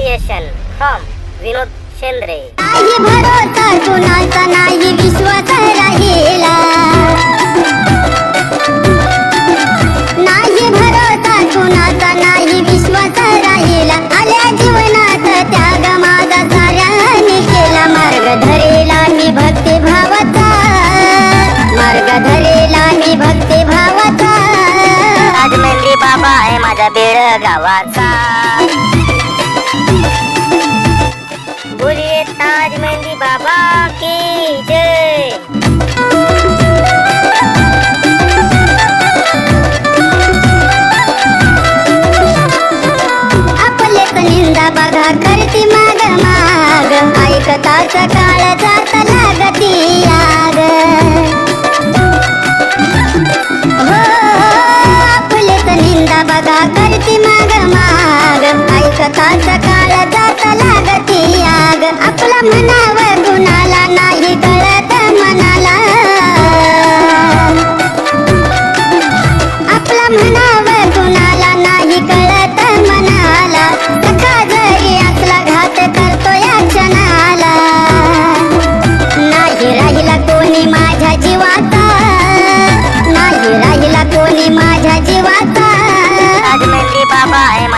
Suggestion from विनोद शेंद्रे नाही भरोसा कुणाचा नाही विश्वास राहिला. नाही भरोसा कुणाचा नाही विश्वास राहिला. आल्या जीवनात त्याग माझा साऱ्याने केला. मार्ग धरेला मी भक्ती भावाचा. मार्ग धरेला मी भक्ती भावाचा. राजमेंद्री बाबा आहे माझ्या बेड गावाचा करती माग माग ऐकताच काळ जात लागती आग हो आपलेच निंदा बघा करती माग माग ऐकताच काळ जात लागती आग आपला म्हणावा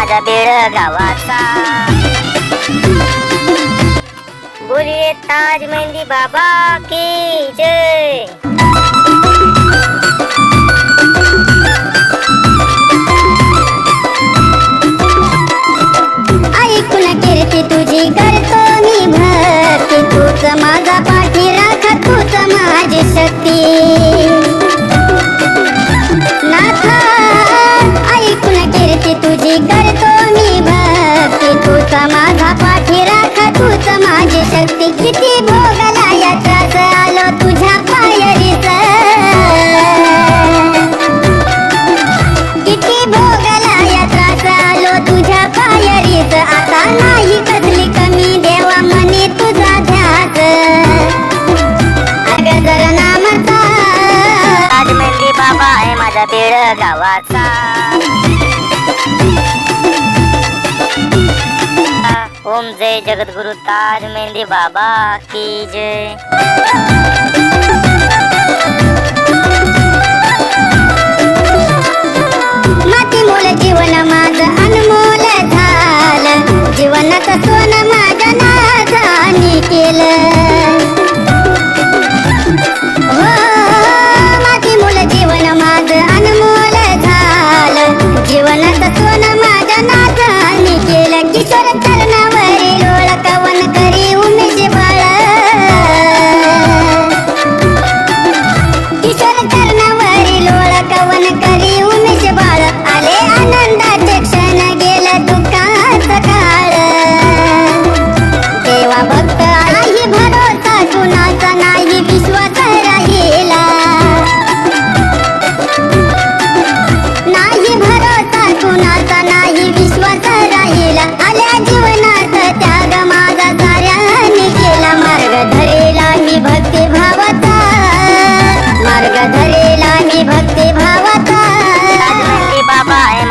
माझ्या बेड गावाचा. बोलिये ताज मेहंदी बाबा की जय. किती भोगला या त्रास आलो तुझ्या पायरीच किती भोगला या त्रास आलो तुझ्या पायरीच आता नाही कसली कमी देवा मनी तुझा ध्यास. अग जर बाबा आहे माझा बेड गावाचा ओम जय जगद्गुरु ताज मेहंदी बाबा की जय. माती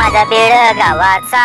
माझ्या बेळ गावाचा.